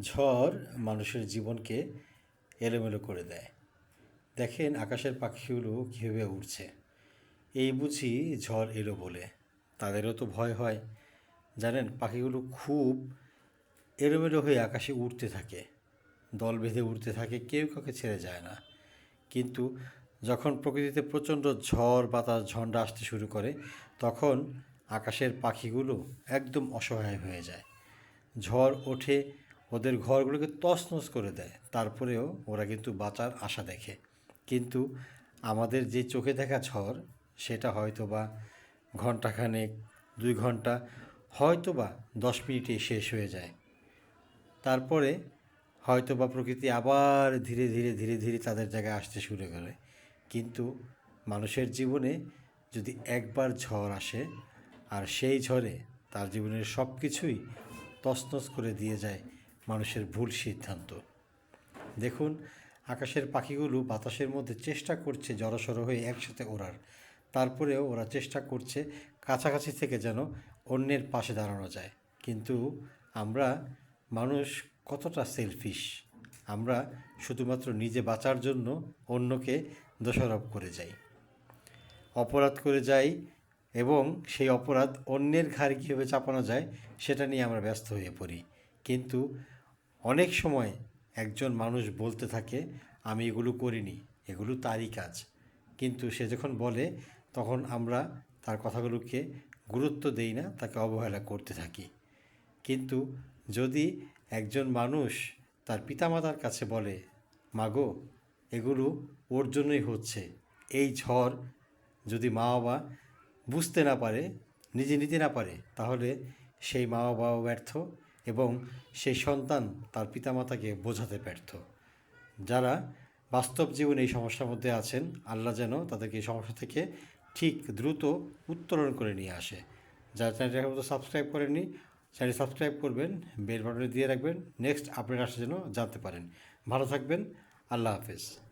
ঝড় মানুষের জীবনকে এলোমেলো করে দেয়। দেখেন আকাশের পাখিগুলো কীভাবে উড়ছে। এই বুঝি ঝড় এলো বলে। তাদেরও তো ভয় হয়। জানেন, পাখিগুলো খুব এলোমেলো হয়ে আকাশে উড়তে থাকে। দল বেঁধে উড়তে থাকে, কেউ কাউকে ছেড়ে যায় না। কিন্তু যখন প্রকৃতিতে প্রচণ্ড ঝড়, বাতাস, ঝণ্ডা আসতে শুরু করে, তখন আকাশের পাখিগুলো একদম অসহায় হয়ে যায়। ঝড় ওঠে ওদের ঘরগুলোকে তছনছ করে দেয়। তারপরেও ওরা কিন্তু বাঁচার আশা দেখে। কিন্তু আমাদের যে চোখে দেখা ঝড়, সেটা হয়তো বা ঘন্টাখানেক দুই ঘণ্টা হয়তো বা দশ মিনিটে শেষ হয়ে যায়। তারপরে হয়তো বা প্রকৃতি আবার ধীরে ধীরে ধীরে ধীরে তাদের জায়গায় আসতে শুরু করে। কিন্তু মানুষের জীবনে যদি একবার ঝড় আসে, আর সেই ঝড়ে তার জীবনের সব কিছুই তছনছ করে দিয়ে যায় মানুষের ভুল সিদ্ধান্ত। দেখুন, আকাশের পাখিগুলো বাতাসের মধ্যে চেষ্টা করছে জড়সড় হয়ে একসাথে ওড়ার। তারপরেও ওরা চেষ্টা করছে কাছাকাছি থেকে যেন অন্যের পাশে দাঁড়ানো যায়। কিন্তু আমরা মানুষ কতটা সেলফিশ আমরা শুধুমাত্র নিজে বাঁচার জন্য অন্যকে দোষারোপ করে যাই। অপরাধ করে যাই এবং সেই অপরাধ অন্যের ঘাড়ে কীভাবে চাপানো যায়, সেটা নিয়ে আমরা ব্যস্ত হয়ে পড়ি। কিন্তু অনেক সময় একজন মানুষ বলতে থাকে, আমি এগুলো করিনি, এগুলো তারই কাজ। কিন্তু সে যখন বলে, তখন আমরা তার কথাগুলোকে গুরুত্ব দেই না, তাকে অবহেলা করতে থাকি। কিন্তু যদি একজন মানুষ তার পিতামাতার কাছে বলে, মাগো, এগুলো ওর জন্যই হচ্ছে, এই ঝড় যদি মা বাবা বুঝতে না পারে, নিজে নিতে না পারে, তাহলে সেই মা বাবাও ব্যর্থ এবং সেই সন্তান তার পিতামাতাকে বোঝাতে ব্যর্থ। যারা বাস্তব জীবনে এই সমস্যার মধ্যে আছেন, আল্লাহ যেন তাদেরকে এই সমস্যা থেকে ঠিক, দ্রুত উত্তরণ করে নিয়ে আসে। যারা চ্যানেলটি এখন সাবস্ক্রাইব করেননি চ্যানেল সাবস্ক্রাইব করবেন, বেল বাটনে দিয়ে রাখবেন। নেক্সট আপডেট আসার জন্য জানতে পারেন। ভালো থাকবেন, আল্লাহ হাফেজ।